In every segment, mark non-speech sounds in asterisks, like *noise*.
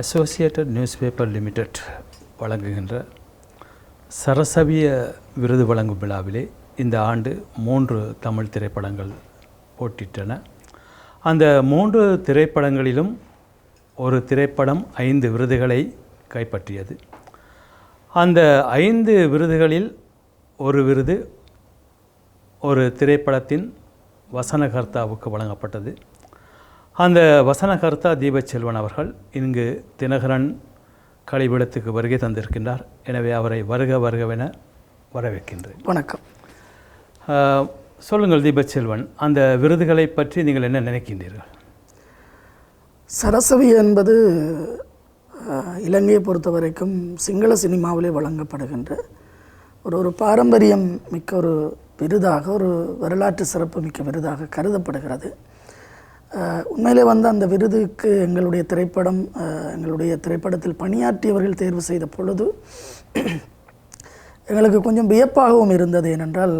Associated news paper limited வழங்குகின்ற சரசவிய விருது வழங்கும் விழாவிலே இந்த ஆண்டு மூன்று தமிழ் திரைப்படங்கள் போட்டிட்டன. அந்த மூன்று திரைப்படங்களிலும் ஒரு திரைப்படம் ஐந்து விருதுகளை கைப்பற்றியது. அந்த ஐந்து விருதுகளில் ஒரு விருது ஒரு திரைப்படத்தின் வசனகர்த்தாவுக்கு வழங்கப்பட்டது. அந்த வசனகர்த்தா தீபச்செல்வன் அவர்கள் இங்கு தினகரன் கழிவிடத்துக்கு வருகை தந்திருக்கின்றார். எனவே அவரை வருக வருகவென வரவேற்கின்றேன். வணக்கம். சொல்லுங்கள் தீபச்செல்வன் அந்த விருதுகளை பற்றி நீங்கள் என்ன நினைக்கின்றீர்கள்? சரசவி என்பது இலங்கையை பொறுத்த வரைக்கும் சிங்கள சினிமாவிலே வழங்கப்படுகின்ற ஒரு ஒரு பாரம்பரியம் மிக்க ஒரு விருதாக ஒரு வரலாற்று சிறப்பு மிக்க விருதாக கருதப்படுகிறது. உண்மையிலே வந்து அந்த விருதுக்கு எங்களுடைய திரைப்படம் எங்களுடைய திரைப்படத்தில் பணியாற்றியவர்கள் தேர்வு செய்த பொழுது *clears throat* எங்களுக்கு கொஞ்சம் வியப்பாகவும் இருந்தது ஏனென்றால்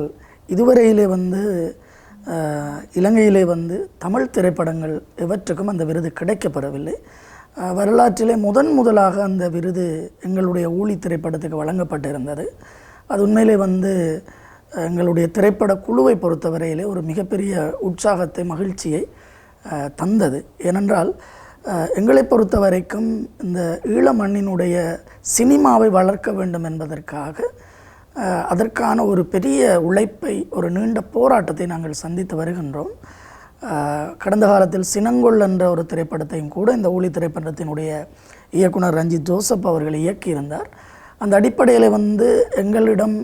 இதுவரையிலே வந்து இலங்கையிலே வந்து தமிழ் திரைப்படங்கள் எவற்றுக்கும் அந்த விருது கிடைக்கப்பெறவில்லை. வரலாற்றிலே முதன் முதலாக அந்த விருது எங்களுடைய ஊழி திரைப்படத்துக்கு வழங்கப்பட்டிருந்தது. அது உண்மையிலே வந்து எங்களுடைய திரைப்பட குழுவை பொறுத்தவரையிலே ஒரு மிகப்பெரிய உற்சாகத்தை மகிழ்ச்சியை தந்தது. ஏனென்றால் எங்களை பொறுத்த வரைக்கும் இந்த ஈழ மண்ணினுடைய சினிமாவை வளர்க்க வேண்டும் என்பதற்காக அதற்கான ஒரு பெரிய உழைப்பை ஒரு நீண்ட போராட்டத்தை நாங்கள் சந்தித்து வருகின்றோம். கடந்த காலத்தில் சினங்கொள் என்ற ஒரு திரைப்படத்தையும் கூட இந்த ஊழி திரைப்படத்தினுடைய இயக்குனர் ரஞ்சித் ஜோசப் அவர்கள் இயக்கியிருந்தார். அந்த அடிப்படையில் வந்து எங்களிடம்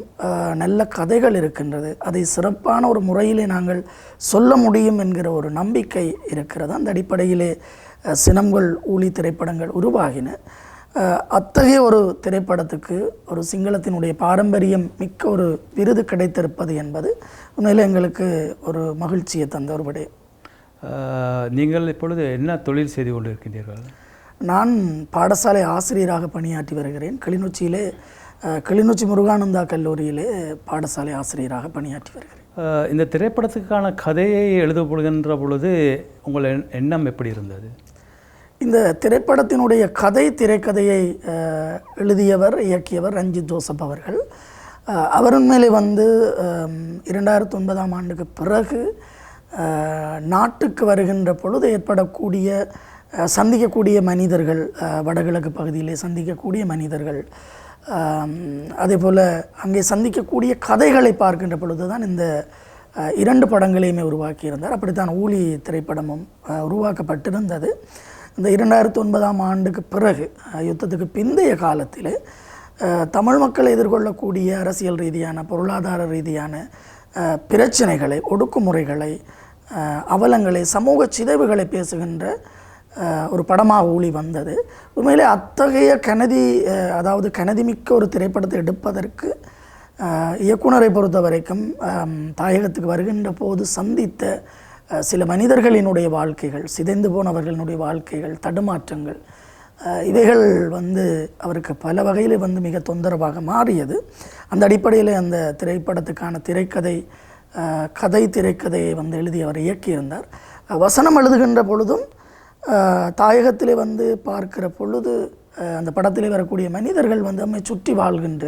நல்ல கதைகள் இருக்கின்றது. அதை சிறப்பான ஒரு முறையிலே நாங்கள் சொல்ல முடியும் என்கிற ஒரு நம்பிக்கை இருக்கிறது. அந்த அடிப்படையிலே சினம்கள் ஊழி திரைப்படங்கள் உருவாகின. அத்தகைய ஒரு திரைப்படத்துக்கு ஒரு சிங்களத்தினுடைய பாரம்பரியம் மிக்க ஒரு விருது கிடைத்திருப்பது என்பது உண்மையில் எங்களுக்கு ஒரு மகிழ்ச்சியை தந்த ஒரு விடயம் நீங்கள் இப்பொழுது என்ன தொழில் செய்து கொண்டிருக்கின்றீர்கள்? நான் பாடசாலை ஆசிரியராக பணியாற்றி வருகிறேன். கிளிநொச்சியிலே கிளிநொச்சி முருகானந்தா கல்லூரியிலே பாடசாலை ஆசிரியராக பணியாற்றி வருகிறேன். இந்த திரைப்படத்துக்கான கதையை எழுதப்படுகின்ற பொழுது உங்கள் எண்- எண்ணம் எப்படி இருந்தது? இந்த திரைப்படத்தினுடைய கதை திரைக்கதையை எழுதியவர் இயக்கியவர் ரஞ்சித் ஜோசப் அவர்கள். அவர் உண்மையிலே வந்து இரண்டாயிரத்தி ஒன்பதாம் ஆண்டுக்கு பிறகு நாட்டுக்கு வருகின்ற பொழுது ஏற்படக்கூடிய சந்திக்கக்கூடிய மனிதர்கள் வடகிழக்கு பகுதியிலே சந்திக்கக்கூடிய மனிதர்கள் அதே போல் அங்கே சந்திக்கக்கூடிய கதைகளை பார்க்கின்ற பொழுது தான் இந்த இரண்டு படங்களையுமே உருவாக்கியிருந்தார். அப்படித்தான் ஊழி திரைப்படமும் உருவாக்கப்பட்டிருந்தது. இந்த இரண்டாயிரத்தி ஒன்பதாம் ஆண்டுக்கு பிறகு யுத்தத்துக்கு பிந்தைய காலத்தில் தமிழ் மக்கள் எதிர்கொள்ளக்கூடிய அரசியல் ரீதியான பொருளாதார ரீதியான பிரச்சனைகளை ஒடுக்குமுறைகளை அவலங்களை சமூக சிதைவுகளை பேசுகின்ற ஒரு படமாக ஊழி வந்தது. உண்மையிலே அத்தகைய கனதி அதாவது கனதிமிக்க ஒரு திரைப்படத்தை எடுப்பதற்கு இயக்குனரை பொறுத்த வரைக்கும் தாயகத்துக்கு வருகின்ற போது சந்தித்த சில மனிதர்களினுடைய வாழ்க்கைகள் சிதைந்து போனவர்களினுடைய வாழ்க்கைகள் தடுமாற்றங்கள் இவைகள் வந்து அவருக்கு பல வகையில் வந்து மிக தொந்தரவாக மாறியது. அந்த அடிப்படையில் அந்த திரைப்படத்துக்கான திரைக்கதை கதை திரைக்கதையை வந்து எழுதி அவர் இயக்கியிருந்தார். வசனம் எழுதுகின்ற பொழுதும் தாயகத்திலே வந்து பார்க்கிற பொழுது அந்த படத்திலே வரக்கூடிய மனிதர்கள் வந்து நம்மை சுற்றி வாழ்கின்ற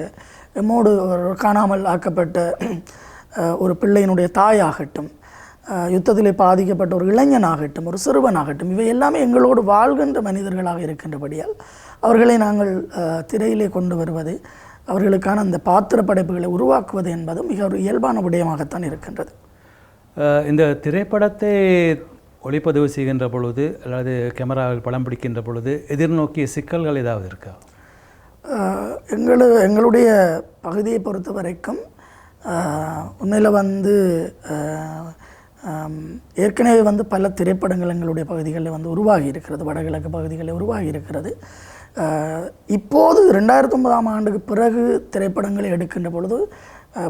எம்மோடு காணாமல் ஆக்கப்பட்ட ஒரு பிள்ளையினுடைய தாயாகட்டும் யுத்தத்திலே பாதிக்கப்பட்ட ஒரு இளைஞனாகட்டும் ஒரு சிறுவனாகட்டும் இவை எல்லாமே எங்களோடு வாழ்கின்ற மனிதர்களாக இருக்கின்றபடியால் அவர்களை நாங்கள் திரையிலே கொண்டு வருவது அவர்களுக்கான அந்த பாத்திர படைப்புகளை உருவாக்குவது என்பது மிக ஒரு இயல்பான விடயமாகத்தான் இருக்கின்றது. இந்த திரைப்படத்தை ஒளிப்பதிவு செய்கின்ற பொழுது அல்லது கேமராவில் படம் பிடிக்கின்ற பொழுது எதிர்நோக்கிய சிக்கல்கள் ஏதாவது இருக்கா? எங்களு எங்களுடைய பகுதியை பொறுத்த வரைக்கும் உண்மையில் வந்து ஏற்கனவே வந்து பல திரைப்படங்கள் எங்களுடைய பகுதிகளில் வந்து உருவாகி இருக்கிறது வடகிழக்கு பகுதிகளில் உருவாகி இருக்கிறது. இப்போது ரெண்டாயிரத்தி ஒன்பதாம் ஆண்டுக்கு பிறகு திரைப்படங்களை எடுக்கின்ற பொழுது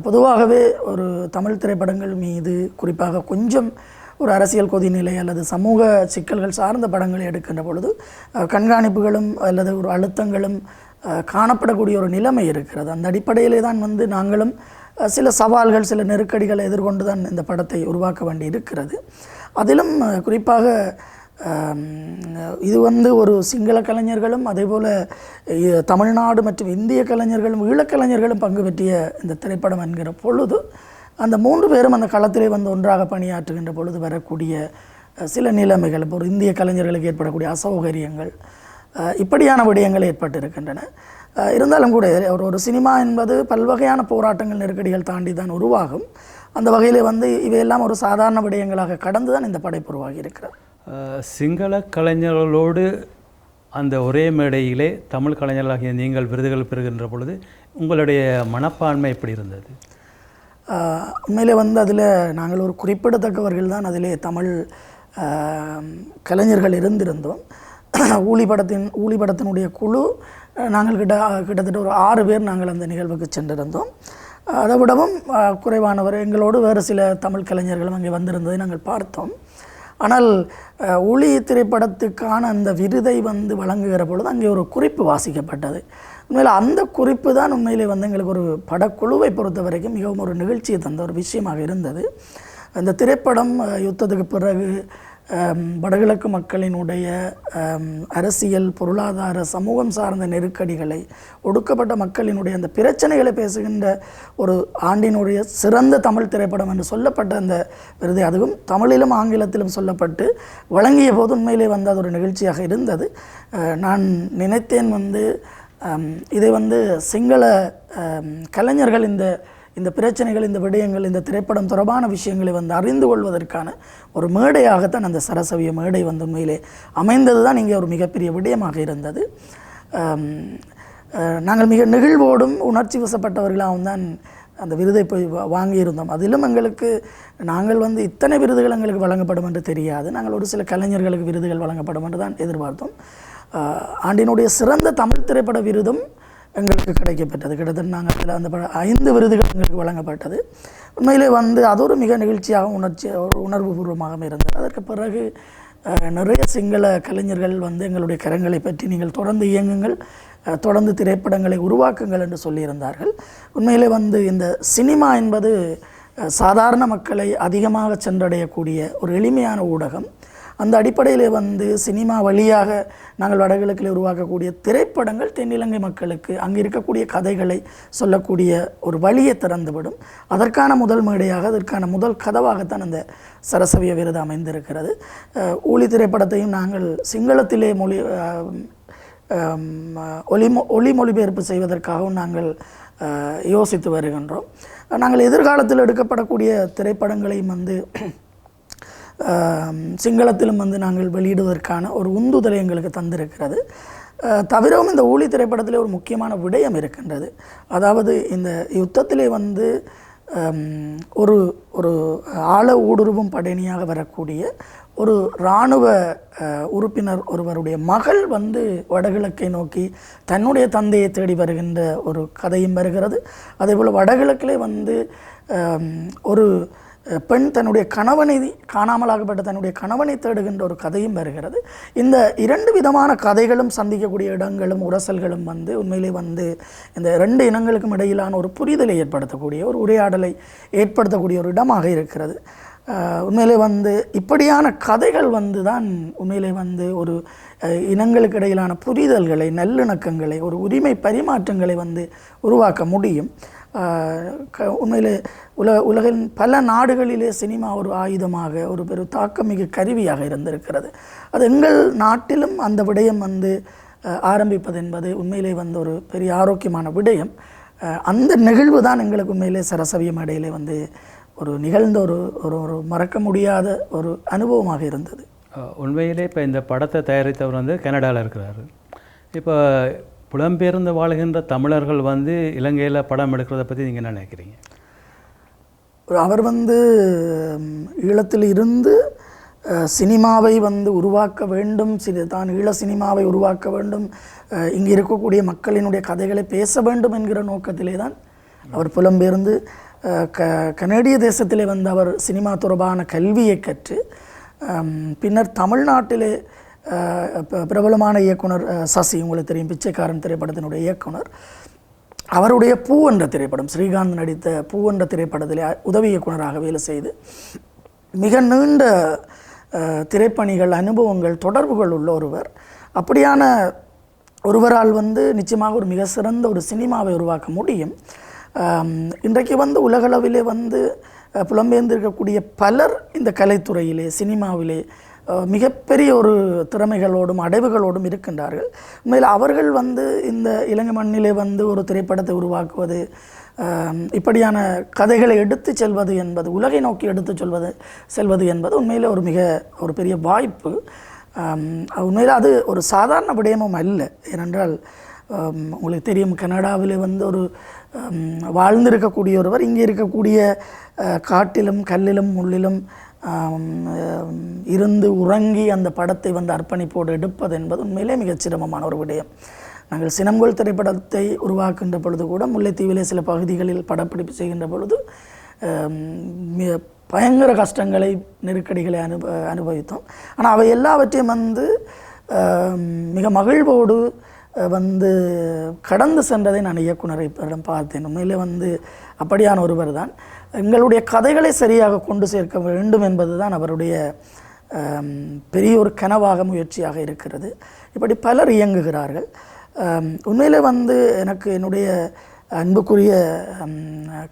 பொதுவாகவே ஒரு தமிழ் திரைப்படங்கள் மீது குறிப்பாக கொஞ்சம் ஒரு அரசியல் கொதிநிலை அல்லது சமூக சிக்கல்கள் சார்ந்த படங்களை எடுக்கின்ற பொழுது கண்காணிப்புகளும் அல்லது ஒரு அழுத்தங்களும் காணப்படக்கூடிய ஒரு நிலைமை இருக்கிறது. அந்த அடிப்படையிலே தான் வந்து நாங்களும் சில சவால்கள் சில நெருக்கடிகளை எதிர்கொண்டு தான் இந்த படத்தை உருவாக்க வேண்டி இருக்கிறது. அதிலும் குறிப்பாக இது வந்து ஒரு சிங்கள கலைஞர்களும் அதேபோல் தமிழ்நாடு மற்றும் இந்திய கலைஞர்களும் ஈழக்கலைஞர்களும் பங்கு பெற்றிய இந்த திரைப்படம் என்கிற பொழுது அந்த மூன்று பேரும் அந்த களத்திலே வந்து ஒன்றாக பணியாற்றுகின்ற பொழுது வரக்கூடிய சில நிலைமைகள் இப்போ ஒரு இந்திய கலைஞர்களுக்கு ஏற்படக்கூடிய அசௌகரியங்கள் இப்படியான விடயங்கள் ஏற்பட்டிருக்கின்றன. இருந்தாலும் கூட ஒரு ஒரு சினிமா என்பது பல்வகையான போராட்டங்கள் நெருக்கடிகள் தாண்டி தான் உருவாகும். அந்த வகையில் வந்து இவையெல்லாம் ஒரு சாதாரண விடயங்களாக கடந்து தான் இந்த படைப்பு உருவாகி இருக்கிறது. சிங்கள கலைஞர்களோடு அந்த ஒரே மேடையிலே தமிழ் கலைஞர்களாகிய நீங்கள் விருதுகள் பெறுகின்ற பொழுது உங்களுடைய மனப்பான்மை எப்படி இருந்தது? உண்மையிலே வந்து அதில் நாங்கள் ஒரு குறிப்பிடத்தக்கவர்கள் தான் அதிலே தமிழ் கலைஞர்கள் இருந்திருந்தோம். *clears throat* ஊழி படத்தின் ஊழி படத்தினுடைய குழு நாங்கள் கிட்ட கிட்டத்தட்ட ஒரு ஆறு பேர் நாங்கள் அந்த நிகழ்வுக்கு சென்றிருந்தோம். அதை விடவும் குறைவானவர் எங்களோடு வேறு சில தமிழ் கலைஞர்களும் அங்கே வந்திருந்ததை நாங்கள் பார்த்தோம். ஆனால் ஒளி திரைப்படத்துக்கான அந்த விருதை வந்து வழங்குகிற பொழுது அங்கே ஒரு குறிப்பு வாசிக்கப்பட்டது. உண்மையில் அந்த குறிப்பு தான் உண்மையிலே வந்து எங்களுக்கு ஒரு படக்குழுவை பொறுத்த வரைக்கும் மிகவும் ஒரு நிகழ்ச்சியை தந்த ஒரு விஷயமாக இருந்தது. அந்த திரைப்படம் யுத்தத்துக்கு பிறகு வடகிழக்கு மக்களினுடைய அரசியல் பொருளாதார சமூகம் சார்ந்த நெருக்கடிகளை ஒடுக்கப்பட்ட மக்களினுடைய அந்த பிரச்சனைகளை பேசுகின்ற ஒரு ஆண்டினுடைய சிறந்த தமிழ் திரைப்படம் என்று சொல்லப்பட்ட அந்த விருது அதுவும் தமிழிலும் ஆங்கிலத்திலும் சொல்லப்பட்டு வழங்கிய போது உண்மையிலே வந்து அது ஒரு நிகழ்ச்சியாக இருந்தது. நான் நினைத்தேன் வந்து இதை வந்து சிங்கள கலைஞர்கள் இந்த இந்த பிரச்சனைகள் இந்த விடயங்கள் இந்த திரைப்படம் தொடர்பான விஷயங்களை வந்து அறிந்து கொள்வதற்கான ஒரு மேடையாகத்தான் அந்த சரசவிய மேடை வந்து உண்மையிலே அமைந்தது தான் இங்கே ஒரு மிகப்பெரிய விடயமாக இருந்தது. நாங்கள் மிக நெகிழ்வோடும் உணர்ச்சி வசப்பட்டவர்களாகவும் தான் அந்த விருதை போய் வாங்கியிருந்தோம். அதிலும் எங்களுக்கு நாங்கள் வந்து இத்தனை விருதுகள் எங்களுக்கு வழங்கப்படும் என்று தெரியாது. நாங்கள் ஒரு சில கலைஞர்களுக்கு விருதுகள் வழங்கப்படும் என்று தான் எதிர்பார்த்தோம். ஆண்டினுடைய சிறந்த தமிழ் திரைப்பட விருதும் எங்களுக்கு கிடைக்கப்பட்டது கிட்டத்தட்ட நாங்கள் அதில் அந்த பட ஐந்து விருதுகள் எங்களுக்கு வழங்கப்பட்டது. உண்மையிலே வந்து அது ஒரு மிக நிகழ்ச்சியாகவும் உணர்ச்சி ஒரு உணர்வு பூர்வமாகவும் இருந்தது. அதற்கு பிறகு நிறைய சிங்கள கலைஞர்கள் வந்து எங்களுடைய கரங்களை பற்றி நீங்கள் தொடர்ந்து இயங்குங்கள் தொடர்ந்து திரைப்படங்களை உருவாக்குங்கள் என்று சொல்லியிருந்தார்கள். உண்மையிலே வந்து இந்த சினிமா என்பது சாதாரண மக்களை அதிகமாக சென்றடையக்கூடிய ஒரு எளிமையான ஊடகம். அந்த அடிப்படையில் வந்து சினிமா வழியாக நாங்கள் வடகிழக்கில் உருவாக்கக்கூடிய திரைப்படங்கள் தென்னிலங்கை மக்களுக்கு அங்கே இருக்கக்கூடிய கதைகளை சொல்லக்கூடிய ஒரு வழியை திறந்துவிடும். அதற்கான முதல் மேடையாக அதற்கான முதல் கதவாகத்தான் அந்த சரசவிய விருது அமைந்திருக்கிறது. ஊழி திரைப்படத்தையும் நாங்கள் சிங்களத்திலே மொழி அஹ், ஒலி ஒளி மொழிபெயர்ப்பு செய்வதற்காகவும் நாங்கள் யோசித்து வருகின்றோம். நாங்கள் எதிர்காலத்தில் எடுக்கப்படக்கூடிய திரைப்படங்களையும் வந்து சிங்களத்திலும் வந்து நாங்கள் வெளியிடுவதற்கான ஒரு உந்துதலை எங்களுக்கு தந்திருக்கிறது. தவிரவும் இந்த ஊழி திரைப்படத்திலே ஒரு முக்கியமான விடயம் இருக்கின்றது. அதாவது இந்த யுத்தத்திலே வந்து ஒரு ஒரு ஆழ ஊடுருவும் படைணியாக வரக்கூடிய ஒரு இராணுவ உறுப்பினர் ஒருவருடைய மகள் வந்து வடகிழக்கை நோக்கி தன்னுடைய தந்தையை தேடி வருகின்ற ஒரு கதையும் வருகிறது. அதேபோல் வடகிழக்கிலே வந்து ஒரு பெண் தன்னுடைய கணவனை காணாமலாகப்பட்ட தன்னுடைய கணவனை தேடுகின்ற ஒரு கதையும் வருகிறது. இந்த இரண்டு விதமான கதைகளும் சந்திக்கக்கூடிய இடங்களும் உரசல்களும் வந்து உண்மையிலே வந்து இந்த ரெண்டு இனங்களுக்கும் இடையிலான ஒரு புரிதலை ஏற்படுத்தக்கூடிய ஒரு உரையாடலை ஏற்படுத்தக்கூடிய ஒரு இடமாக இருக்கிறது. உண்மையிலே வந்து இப்படியான கதைகள் வந்து தான் உண்மையிலே வந்து ஒரு இனங்களுக்கு இடையிலான புரிதல்களை நல்லிணக்கங்களை ஒரு உரிமை பரிமாற்றங்களை வந்து உருவாக்க முடியும். உண்மையிலே உல உலகின் பல நாடுகளிலே சினிமா ஒரு ஆயுதமாக ஒரு பெரும் தாக்கமிகு கருவியாக இருந்திருக்கிறது. அது எங்கள் நாட்டிலும் அந்த விடயம் வந்து ஆரம்பிப்பது என்பது உண்மையிலே வந்து ஒரு பெரிய ஆரோக்கியமான விடயம். அந்த நிகழ்வு தான் எங்களுக்கு உண்மையிலே சரசவியம் இடையிலே வந்து ஒரு நிகழ்ந்த ஒரு ஒரு ஒரு மறக்க முடியாத ஒரு அனுபவமாக இருந்தது. உண்மையிலே இப்போ இந்த படத்தை தயாரித்தவர் வந்து கனடாவில் இருக்கிறாரு. இப்போ புலம்பெயர்ந்து வாழ்கின்ற தமிழர்கள் வந்து இலங்கையில் படம் எடுக்கிறத பற்றி நீங்கள் என்ன நினைக்கிறீங்க? அவர் வந்து ஈழத்தில் இருந்து சினிமாவை வந்து உருவாக்க வேண்டும். சிறு தான் ஈழ சினிமாவை உருவாக்க வேண்டும். இங்கே இருக்கக்கூடிய மக்களினுடைய கதைகளை பேச வேண்டும் என்கிற நோக்கத்திலே தான் அவர் புலம்பெயர்ந்து க கனேடிய தேசத்திலே வந்து அவர் சினிமா தொடர்பான கல்வியை கற்று பின்னர் தமிழ்நாட்டிலே பிரபலமான இயக்குனர் சசி உங்களுக்கு தெரியும் பிச்சைக்காரன் திரைப்படத்தினுடைய இயக்குனர். அவருடைய பூ என்ற திரைப்படம் ஸ்ரீகாந்த் நடித்த பூ என்ற திரைப்படத்தில் உதவி இயக்குனராக வேலை செய்து மிக நீண்ட திரைப்பணிகள் அனுபவங்கள் தொடர்புகள் உள்ள ஒருவர். அப்படியான ஒருவரால் வந்து நிச்சயமாக ஒரு மிக சிறந்த ஒரு சினிமாவை உருவாக்க முடியும். இன்றைக்கு வந்து உலகளவிலே வந்து புலம்பெயர்ந்திருக்கக்கூடிய பலர் இந்த கலைத்துறையிலே சினிமாவிலே மிகப்பெரிய ஒரு திறமைகளோடும் அடைவுகளோடும் இருக்கின்றார்கள். உண்மையில் அவர்கள் வந்து இந்த இலங்கை மண்ணிலே வந்து ஒரு திரைப்படத்தை உருவாக்குவது இப்படியான கதைகளை எடுத்து செல்வது என்பது உலகை நோக்கி எடுத்து சொல்வது செல்வது என்பது உண்மையில் ஒரு மிக ஒரு பெரிய வாய்ப்பு. உண்மையில் அது ஒரு சாதாரண விடயமும் அல்ல. ஏனென்றால் உங்களுக்கு தெரியும் கனடாவிலே வந்து ஒரு வாழ்ந்திருக்கக்கூடிய ஒருவர் இங்கே இருக்கக்கூடிய காட்டிலும் கல்லிலும் முள்ளிலும் இருந்து உறங்கி அந்த படத்தை வந்து அர்ப்பணிப்போடு எடுப்பது என்பது உண்மையிலே மிகச் சிரமமான ஒரு விடயம். நாங்கள் சினம்கோல் திரைப்படத்தை உருவாக்குகின்ற பொழுது கூட முல்லைத்தீவிலே சில பகுதிகளில் படப்பிடிப்பு செய்கின்ற பொழுது மிக பயங்கர கஷ்டங்களை நெருக்கடிகளை அனுப அனுபவித்தோம். ஆனால் அவை எல்லாவற்றையும் வந்து மிக மகிழ்வோடு வந்து கடந்து சென்றதை நான் இயக்குனரை இடம் பார்த்தேன். உண்மையிலே வந்து அப்படியான ஒருவர் தான். எங்களுடைய கதைகளை சரியாக கொண்டு சேர்க்க வேண்டும் என்பதுதான் அவருடைய பெரிய ஒரு கனவாக முயற்சியாக இருக்கிறது. இப்படி பலர் இயங்குகிறார்கள். உண்மையிலே வந்து எனக்கு என்னுடைய அன்புக்குரிய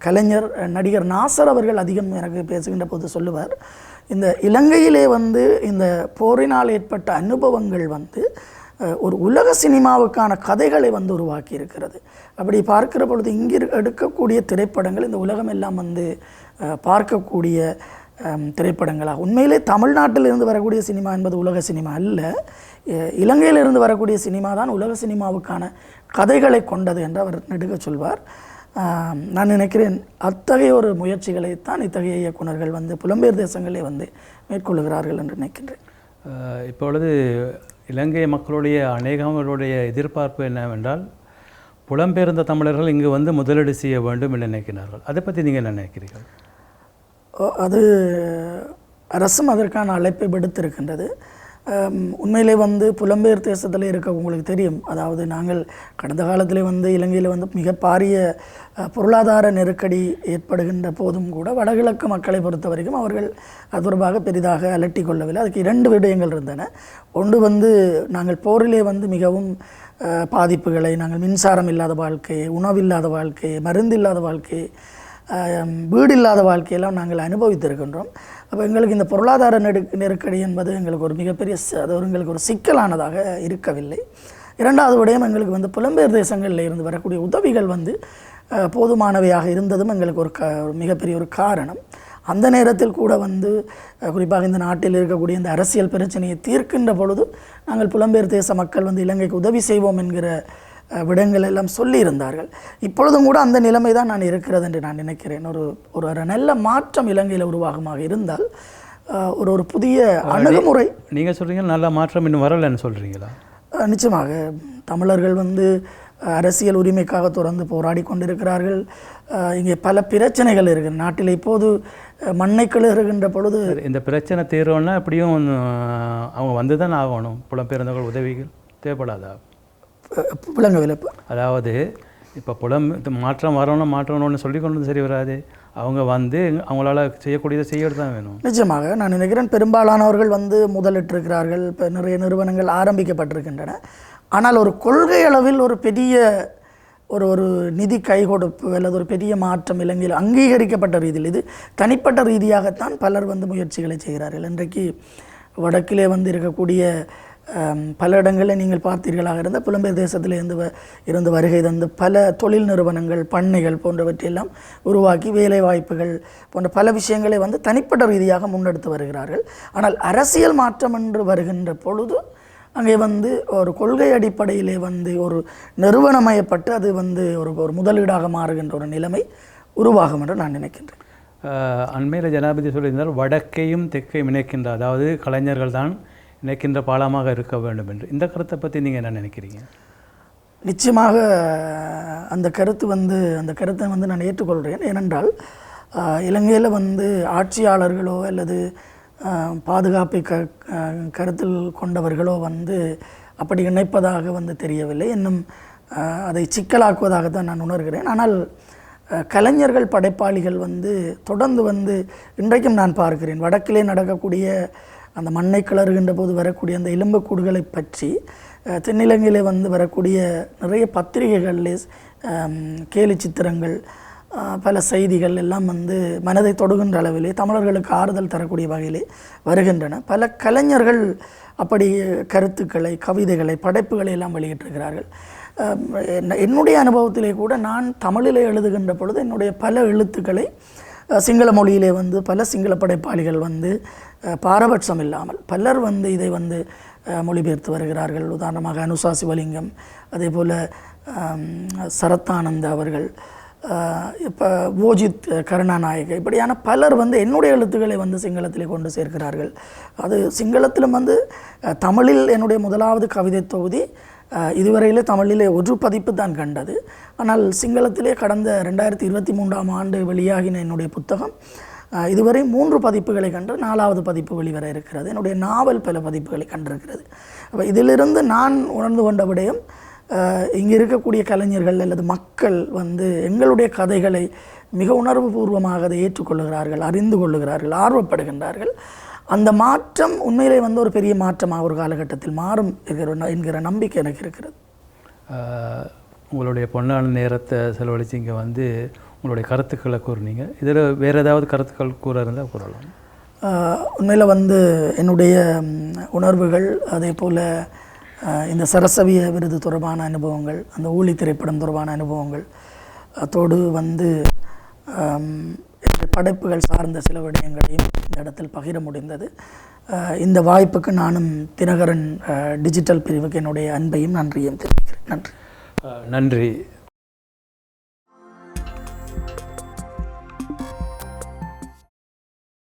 கலைஞர் நடிகர் நாசர் அவர்கள் அதிகம் எனக்கு பேசுகின்ற போது சொல்லுவார் இந்த இலங்கையிலே வந்து இந்த போரினால் ஏற்பட்ட அனுபவங்கள் வந்து ஒரு உலக சினிமாவுக்கான கதைகளை வந்து உருவாக்கி இருக்கிறது அப்படி பார்க்கிற பொழுது இங்கே எடுக்கக்கூடிய திரைப்படங்கள் இந்த உலகம் எல்லாம் வந்து பார்க்கக்கூடிய திரைப்படங்களாக உண்மையிலே தமிழ்நாட்டில் இருந்து வரக்கூடிய சினிமா என்பது உலக சினிமா அல்ல. இலங்கையிலிருந்து வரக்கூடிய சினிமா தான் உலக சினிமாவுக்கான கதைகளை கொண்டது என்று அவர் நெடுக சொல்வார். நான் நினைக்கிறேன் அத்தகைய ஒரு முயற்சிகளைத்தான் இத்தகைய இயக்குனர்கள் வந்து புலம்பெயர் தேசங்களே வந்து மேற்கொள்கிறார்கள் என்று நினைக்கின்றேன். இப்பொழுது இலங்கை மக்களுடைய அநேகங்களுடைய எதிர்பார்ப்பு என்னவென்றால் புலம்பெயர்ந்த தமிழர்கள் இங்கு வந்து முதலீடு செய்ய வேண்டும் என்று நினைக்கிறார்கள். அதை பற்றி நீங்கள் என்ன நினைக்கிறீர்கள்? ஓ, அது அரசும் அதற்கான அழைப்பை விடுத்திருக்கின்றது. உண்மையிலே வந்து புலம்பெயர் தேசத்தில் இருக்க உங்களுக்கு தெரியும். அதாவது நாங்கள் கடந்த காலத்திலே வந்து இலங்கையில் வந்து மிக பாரிய பொருளாதார நெருக்கடி ஏற்படுகின்ற போதும் கூட வடகிழக்கு மக்களை பொறுத்த வரைக்கும் அவர்கள் அது தொடர்பாக பெரிதாக அலட்டி கொள்ளவில்லை. அதுக்கு இரண்டு விடயங்கள் இருந்தன. ஒன்று வந்து நாங்கள் போரிலே வந்து மிகவும் பாதிப்புகளை நாங்கள் மின்சாரம் இல்லாத வாழ்க்கை உணவில்லாத வாழ்க்கை மருந்து இல்லாத வாழ்க்கை வீடு இல்லாத வாழ்க்கையெல்லாம் நாங்கள் அனுபவித்திருக்கின்றோம். அப்போ எங்களுக்கு இந்த பொருளாதார நெரு நெருக்கடி என்பது எங்களுக்கு ஒரு மிகப்பெரிய அது ஒரு எங்களுக்கு ஒரு சிக்கலானதாக இருக்கவில்லை. இரண்டாவது விடயம் எங்களுக்கு வந்து புலம்பெயர் தேசங்களில் இருந்து வரக்கூடிய உதவிகள் வந்து போதுமானவையாக இருந்ததும் எங்களுக்கு ஒரு க மிகப்பெரிய ஒரு காரணம். அந்த நேரத்தில் கூட வந்து குறிப்பாக இந்த நாட்டில் இருக்கக்கூடிய இந்த அரசியல் பிரச்சனையை தீர்க்கின்ற பொழுது நாங்கள் புலம்பெயர் தேச மக்கள் வந்து இலங்கைக்கு உதவி செய்வோம் என்கிற அஹ், விடயங்கள் எல்லாம் சொல்லியிருந்தார்கள். இப்பொழுதும் கூட அந்த நிலைமை தான் நான் இருக்கிறது என்று நான் நினைக்கிறேன். ஒரு ஒரு நல்ல மாற்றம் இலங்கையில் உருவாகமாக இருந்தால் ஒரு ஒரு புதிய அணுகுமுறை. நீங்கள் சொல்கிறீங்க நல்ல மாற்றம் இன்னும் வரலைன்னு சொல்கிறீங்களா நிச்சயமாக. தமிழர்கள் வந்து அரசியல் உரிமைக்காக தொடர்ந்து போராடி கொண்டிருக்கிறார்கள். இங்கே பல பிரச்சனைகள் இருக்கு. நாட்டில் இப்போது மண்ணை கிளறுகின்ற பொழுது இந்த பிரச்சனை தீர்வுன்னா எப்படியும் அவங்க வந்து தான் ஆகணும். புலம்பெயர்ந்தவர்கள் உதவிகள் தேவைப்படாதா? விளங்கவில்லை இப்ப. அதாவது இப்போ புலம் மாற்றம் வரணும் மாற்றணும்னு சொல்லி கொண்டு சரி வராது. அவங்க வந்து அவங்களால செய்யக்கூடியதை செய்யறது தான் வேணும். நிச்சயமாக நான் நினைக்கிறேன் பெரும்பாலானவர்கள் வந்து முதலிட்டிருக்கிறார்கள் இப்போ நிறைய நிறுவனங்கள் ஆரம்பிக்கப்பட்டிருக்கின்றன. ஆனால் ஒரு கொள்கை அளவில் ஒரு பெரிய ஒரு ஒரு நிதி கை கொடுப்பு அல்லது ஒரு பெரிய மாற்றம் இலங்கையில் அங்கீகரிக்கப்பட்ட ரீதியில் இது தனிப்பட்ட ரீதியாகத்தான் பலர் வந்து முயற்சிகளை செய்கிறார்கள். இன்றைக்கு வடக்கிலே வந்து இருக்கக்கூடிய பல இடங்களில் நீங்கள் பார்த்தீர்களாக இருந்தால் புலம்பெயர் தேசத்தில் இருந்து வ- இருந்து வருகை தந்து பல தொழில் நிறுவனங்கள் பண்ணைகள் போன்றவற்றையெல்லாம் உருவாக்கி வேலை வாய்ப்புகள் போன்ற பல விஷயங்களை வந்து தனிப்பட்ட ரீதியாக முன்னெடுத்து வருகிறார்கள். ஆனால் அரசியல் மாற்றம் என்று வருகின்ற பொழுது அங்கே வந்து ஒரு கொள்கை அடிப்படையிலே வந்து ஒரு நிறுவனமயப்பட்டு அது வந்து ஒரு ஒரு முதலீடாக மாறுகின்ற ஒரு நிலைமை உருவாகும் என்று நான் நினைக்கின்றேன். அண்மையில் ஜனாதிபதி சொல்லியிருந்தால் வடக்கையும் தெற்கையும் இணைக்கின்ற அதாவது கலைஞர்கள் தான் நினைக்கின்ற பாலமாக இருக்க வேண்டும் என்று. இந்த கருத்தை பற்றி நீங்கள் என்ன நினைக்கிறீங்க? நிச்சயமாக அந்த கருத்து வந்து அந்த கருத்தை வந்து நான் ஏற்றுக்கொள்கிறேன் ஏனென்றால் இலங்கையில் வந்து ஆட்சியாளர்களோ அல்லது பாதுகாப்பை க கருத்தில் கொண்டவர்களோ வந்து அப்படி இணைப்பதாக வந்து தெரியவில்லை. இன்னும் அதை சிக்கலாக்குவதாகத்தான் நான் உணர்கிறேன். ஆனால் கலைஞர்கள் படைப்பாளிகள் வந்து தொடர்ந்து வந்து இன்றைக்கும் நான் பார்க்கிறேன். வடக்கிலே நடக்கக்கூடிய அந்த மண்ணை கிளறுகின்ற போது வரக்கூடிய அந்த எலும்புக்கூடுகளை பற்றி தென்னிலங்கையிலே வந்து வரக்கூடிய நிறைய பத்திரிகைகளில் கேலி சித்திரங்கள் பல செய்திகள் எல்லாம் வந்து மனதை தொடுகின்ற அளவிலே தமிழர்களுக்கு ஆறுதல் தரக்கூடிய வகையிலே வருகின்றன. பல கலைஞர்கள் அப்படி கருத்துக்களை கவிதைகளை படைப்புகளை எல்லாம் வெளியிட்டிருக்கிறார்கள். என்ன- என்னுடைய அனுபவத்திலே கூட நான் தமிழிலே எழுதுகின்ற பொழுது என்னுடைய பல எழுத்துக்களை சிங்கள மொழியிலே வந்து பல சிங்கள படைப்பாளிகள் வந்து பாரபட்சம் இல்லாமல் பலர் வந்து இதை வந்து மொழிபெயர்த்து வருகிறார்கள். உதாரணமாக அனுசா சிவலிங்கம் அதே போல் சரத்தானந்த அவர்கள் இப்போ ஓஜித் கருணாநாயக இப்படியான பலர் வந்து என்னுடைய எழுத்துக்களை வந்து சிங்களத்திலே கொண்டு சேர்க்கிறார்கள். அது சிங்களத்திலும் வந்து தமிழில் என்னுடைய முதலாவது கவிதை தொகுதி இதுவரையிலே தமிழிலே ஒரு பதிப்பு தான் கண்டது. ஆனால் சிங்களத்திலே கடந்த ரெண்டாயிரத்தி இருபத்தி மூன்றாம் ஆண்டு வெளியாகின என்னுடைய புத்தகம் இதுவரை மூன்று பதிப்புகளை கண்டு நாலாவது பதிப்பு வெளிவர இருக்கிறது. என்னுடைய நாவல் பல பதிப்புகளை கண்டிருக்கிறது. அப்போ இதிலிருந்து நான் உணர்ந்து கொண்ட விடயம் இங்கே இருக்கக்கூடிய கலைஞர்கள் அல்லது மக்கள் வந்து எங்களுடைய கதைகளை மிக உணர்வுபூர்வமாக அதை ஏற்றுக்கொள்ளுகிறார்கள் அறிந்து கொள்ளுகிறார்கள் ஆர்வப்படுகின்றார்கள். அந்த மாற்றம் உண்மையிலே வந்து ஒரு பெரிய மாற்றமாக ஒரு காலகட்டத்தில் மாறும் என்கிற என்கிற நம்பிக்கை எனக்கு இருக்கிறது. உங்களுடைய பொன்னான நேரத்தை செலவழித்து இங்கே வந்து உங்களுடைய கருத்துக்களை கூறுனீங்க. இதில் வேறு ஏதாவது கருத்துக்கள் கூற இருந்தால் கூறலாம். உண்மையில் வந்து என்னுடைய உணர்வுகள் அதே போல் இந்த சரசவிய விருது தொடர்பான அனுபவங்கள் அந்த ஊழி திரைப்படம் தொடர்பான அனுபவங்கள் அத்தோடு வந்து படைப்புகள் சார்ந்த சில விடயங்களையும் இந்த இடத்தில் பகிர முடிந்தது. இந்த வாய்ப்புக்கு நானும் தினகரன் டிஜிட்டல் பிரிவுக்கு என்னுடைய அன்பையும் நன்றியும் தெரிவிக்கிறேன். நன்றி. நன்றி.